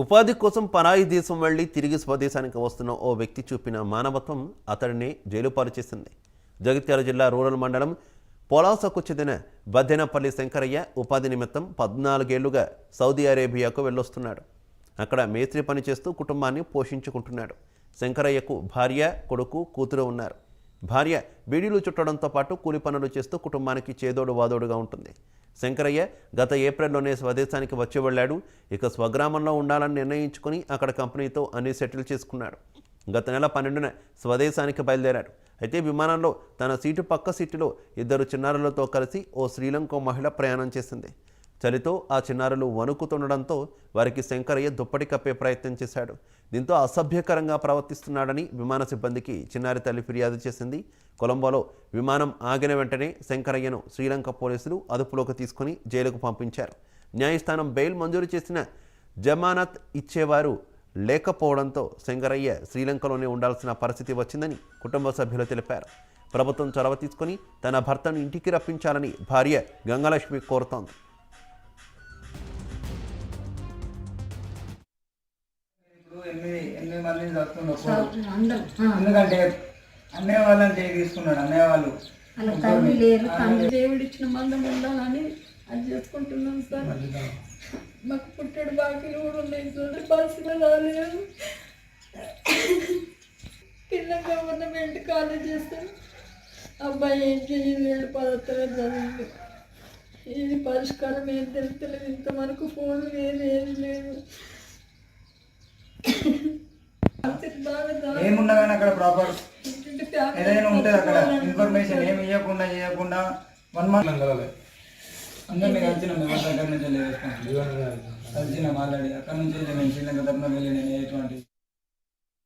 ఉపాధి కోసం పరాయి దేశం వెళ్ళి తిరిగి స్వదేశానికి వస్తున్న ఓ వ్యక్తి చూపిన మానవత్వం అతడిని జైలు పాలు చేసింది జగిత్యాల జిల్లా రూరల్ మండలం పొలాసకు చెందిన బద్దెనపల్లి శంకరయ్య ఉపాధి నిమిత్తం పద్నాలుగేళ్ళుగా సౌదీ అరేబియాకు వెళ్ళొస్తున్నాడు. అక్కడ మేస్త్రి పని చేస్తూ కుటుంబాన్ని పోషించుకుంటున్నాడు. శంకరయ్యకు భార్య కొడుకు కూతురు ఉన్నారు. భార్య బీడీలు చుట్టడంతో పాటు కూలి పనులు చేస్తూ కుటుంబానికి చేదోడు వాదోడుగా ఉంటుంది. శంకరయ్య గత ఏప్రిల్లోనే స్వదేశానికి వచ్చి వెళ్ళాడు. ఇక స్వగ్రామంలో ఉండాలని నిర్ణయించుకుని అక్కడ కంపెనీతో అన్ని సెటిల్ చేసుకున్నాడు. గత నెల పన్నెండున స్వదేశానికి బయలుదేరాడు. అయితే విమానంలో తన సీటు పక్క సీటులో ఇద్దరు చిన్నారులతో కలిసి ఓ శ్రీలంక మహిళ ప్రయాణం చేసింది. చలితో ఆ చిన్నారులు వణుకుతుండడంతో వారికి శంకరయ్య దుప్పటి కప్పే ప్రయత్నం చేశాడు. దీంతో అసభ్యకరంగా ప్రవర్తిస్తున్నాడని విమాన సిబ్బందికి చిన్నారి తల్లి ఫిర్యాదు చేసింది. కొలంబోలో విమానం ఆగిన వెంటనే శంకరయ్యను శ్రీలంక పోలీసులు అదుపులోకి తీసుకుని జైలుకు పంపించారు. న్యాయస్థానం బెయిల్ మంజూరు చేసిన జమానత్ ఇచ్చేవారు లేకపోవడంతో శంకరయ్య శ్రీలంకలోనే ఉండాల్సిన పరిస్థితి వచ్చిందని కుటుంబ సభ్యులు తెలిపారు. ప్రభుత్వం చొరవ తీసుకుని తన భర్తను ఇంటికి రప్పించాలని భార్య గంగలక్ష్మి కోరుతోంది. ఎనిమిది అందరం. ఆ. ఎందుకంటే అన్నయ్య వాళ్ళని చేయి తీసుకున్నాడు అన్నయ్య వాళ్ళు? తల్లి లేరు దేవుడు ఇచ్చిన మందం ఉండాలని అది చేసుకుంటున్నాం సార్. మాకు పుట్టడు బాకీలు కూడా ఉన్నాయి సార్. బస్సులో రాలేదు. కింద గవర్నమెంట్ కాలేజ్ చేస్తారు అబ్బాయి ఏం చేయలేడు పదత్తరం చదివింది ఇది పరిష్కారం ఏం తెలుస్తలేదు ఇంతవరకు ఫోన్ లేదు ఏది లేదు పరిస్థితి బాగా దారుణం. ఏమున్నా కానీ అక్కడ ప్రాపర్ ఏదైనా ఉంటుంది అక్కడ. ఇన్ఫర్మేషన్ ఏమి ఇవ్వకుండా చేయకుండా వన్ మంత్ అందరినీ కలిసినాం మేము దగ్గర నుంచి వెళ్ళి కలిసినాం ఆల్రెడీ అక్కడ నుంచి మేము శ్రీలంక తరఫున వెళ్ళి నేను ఎటువంటి